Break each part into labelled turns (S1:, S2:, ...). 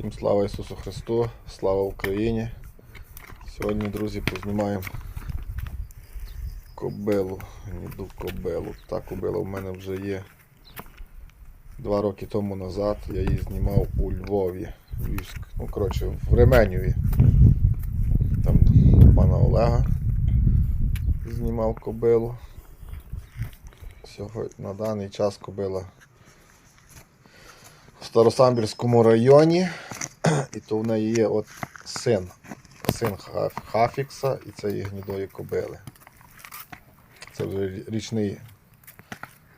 S1: Всім слава Ісусу Христу, слава Україні. Сьогодні, друзі, познімаємо кобилу, гніду кобилу. Та кобила в мене вже є два роки тому назад. Я її знімав у Львові. Ну, коротше, в Ременєві. Там пана Олега знімав кобилу. Сьогодні на даний час кобила в Старосамбірському районі. І то в неї є от син. Син Хафікса і це є гнідої кобили. Це вже річний,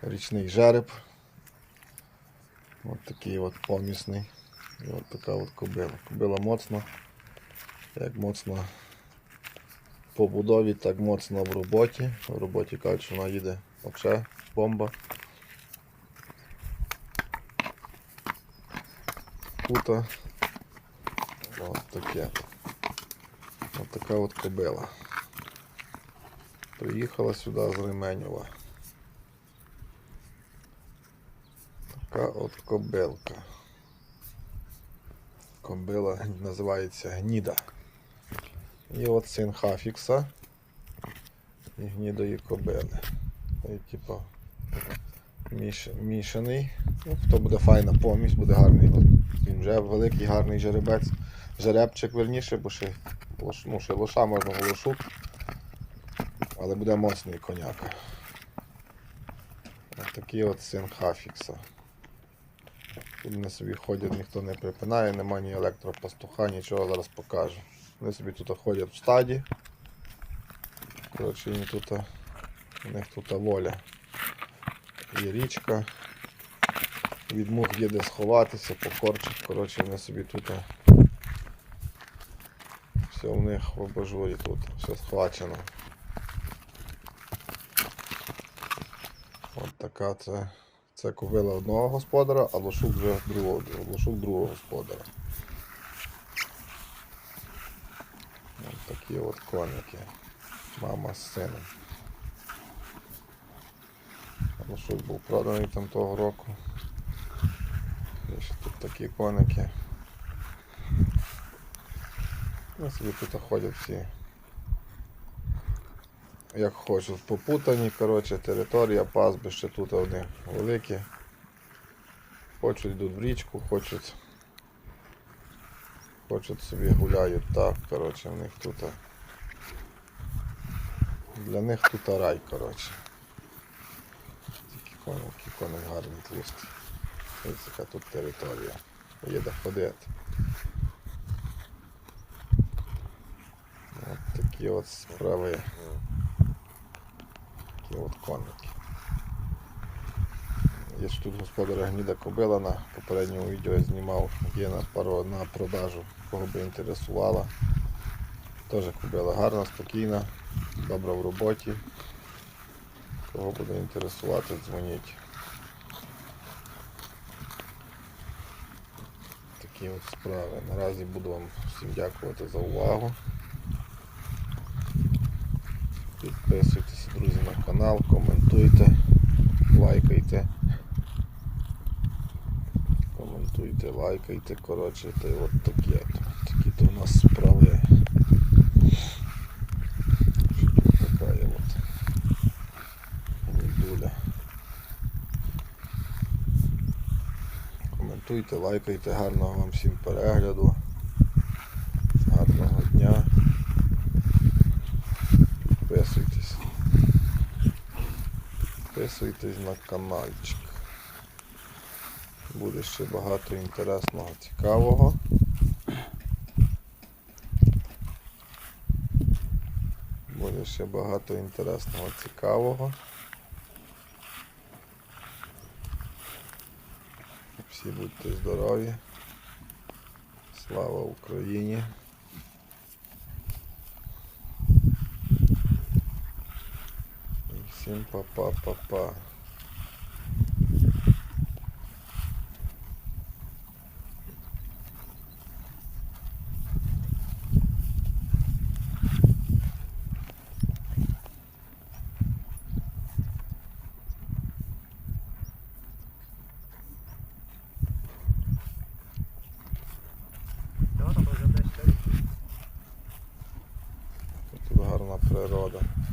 S1: річний жереб. От такий от помісний. І от така от кобила. Кобила моцна. Як моцно по будові, так моцно в роботі. В роботі кажуть, що вона їде взагалі бомба. Кута. Ось таке. Ось така от кобила. Приїхала сюди з Ременєва. Така от кобилка. Кобила називається Гніда. І от син Хафікса і гнідої кобили. І, типу, міш, мішаний. Ну, хто буде файна помість, буде гарний. Він вже великий, гарний жеребець. Жеребчик верніше, бо ще, лош, ну, ще лоша можна голошук. Але буде моцний коняка. Ось такий от син Хафікса. Тут вони собі ходять, ніхто не припинає, нема ні електропастуха, нічого зараз покажу. Вони собі тут ходять в стаді. Коротше, у них тут воля. Є річка. Від мух є де сховатися, покорчик. Коротше, вони собі тут. Все у них в абажурі тут, все схвачено. От така це. Це кобила одного господара, а лошук вже другого, лошук другого господара. От такі от коники. Мама з сином. Лошук був проданий там того року. Ще тут такі коники. Ну, собі тут ходять всі. Як хочуть, попутані, коротше, територія пастбище тут вони великі. Хочуть йдуть в річку, хочуть. Хочуть собі гуляють так, коротше, в них тут. Для них тут рай, коротше. Тільки коник, який коник гарний тлустий. Ось яка тут територія. Є де ходити. От такі от справи. Такі от коники. Є ж тут господаря гніда кобила на попередньому відео я знімав, є на, пару, на продажу, кого би інтересувала. Теж кобила гарна, спокійна, добра в роботі. Кого буде інтересувати, дзвоніть. Такі от справи. Наразі буду вам всім дякувати за увагу. Підписуйтесь, друзі, на канал, коментуйте, лайкайте. Коментуйте, лайкайте, коротше, й от такі, такі то у нас справи. Така є. Коментуйте, лайкайте, гарного вам всім перегляду. Гарного дня. Підписуйтесь. Підписуйтесь на каналчик. Буде ще багато інтересного, цікавого. Буде ще багато інтересного, цікавого. Всі будьте здорові. Слава Україні! Pim, papá, papá. Tudo raro na pré-roda.